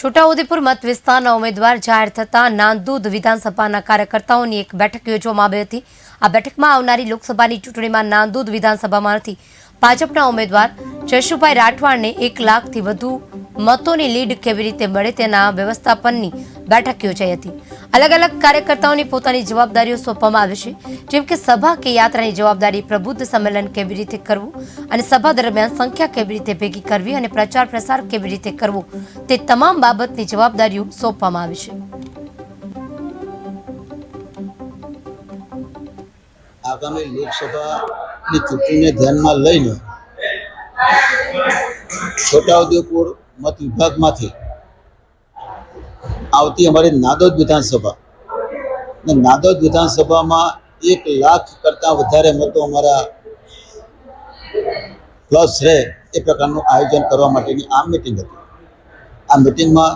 છોટાઉદેપુર મત વિસ્તારના ઉમેદવાર જાહેર થતા નાંદોદ વિધાનસભાના કાર્યકર્તાઓની એક બેઠક યોજવામાં આવી હતી. આ બેઠકમાં આવનારી લોકસભાની ચૂંટણીમાં નાંદોદ વિધાનસભામાંથી ભાજપના ઉમેદવાર જશુભાઈ રાઠવાડને એક લાખથી વધુ મતોની લીડ કેવી રીતે મળે તેના વ્યવસ્થાપનની બેઠક યોજાઈ હતી. અલગ અલગ કાર્યકર્તાઓની પોતાની જવાબદારીઓ સોંપવામાં આવી છે. જેમ કે સભા કે યાત્રાની જવાબદારી પ્રબુદ્ધ સંમેલન કેવી રીતે કરવું અને સભા દરમિયાન સંખ્યા કેવી રીતે ભેગી કરવી અને પ્રચાર પ્રસાર કેવી રીતે કરવો તે તમામ બાબતની જવાબદારીઓ સોંપવામાં આવી છે. આગામી લોકસભાની ચૂંટણીને ધ્યાનમાં લઈને છોટાઉદેપુર મત વિભાગમાંથી આવતી અમારી નાદોદ વિધાનસભા. અને નાદોદ વિધાનસભામાં એક લાખ કરતાં વધારે મતો અમારા પ્લસ રહે એ પ્રકારનું આયોજન કરવા માટેની આ મિટિંગ હતી. આ મિટિંગમાં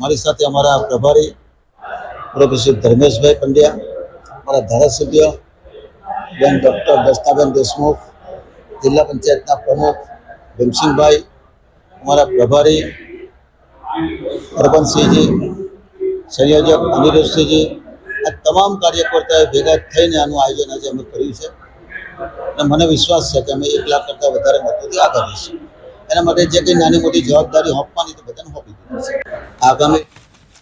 મારી સાથે અમારા પ્રભારી પ્રોફેસર ધર્મેશભાઈ પંડ્યા, અમારા ધારાસભ્ય બેન ડૉક્ટર દસ્તાબેન દેશમુખ, જિલ્લા પંચાયતના પ્રમુખ ભીમસિંહભાઈ અમારા પ્રભારી પ્રબંધસિંહજી સંયોજક અનિરુદ્ધસિંહજી, આ તમામ કાર્યકર્તાઓએ ભેગા થઈને આનું આયોજન આજે અમે કર્યું છે. અને મને વિશ્વાસ છે કે અમે એક લાખ કરતાં વધારે મતોથી આગળ રહીશું. એના માટે જે કંઈ નાની મોટી જવાબદારી હોંપવાની તો બધાને હોંપી દીધી છે આગામી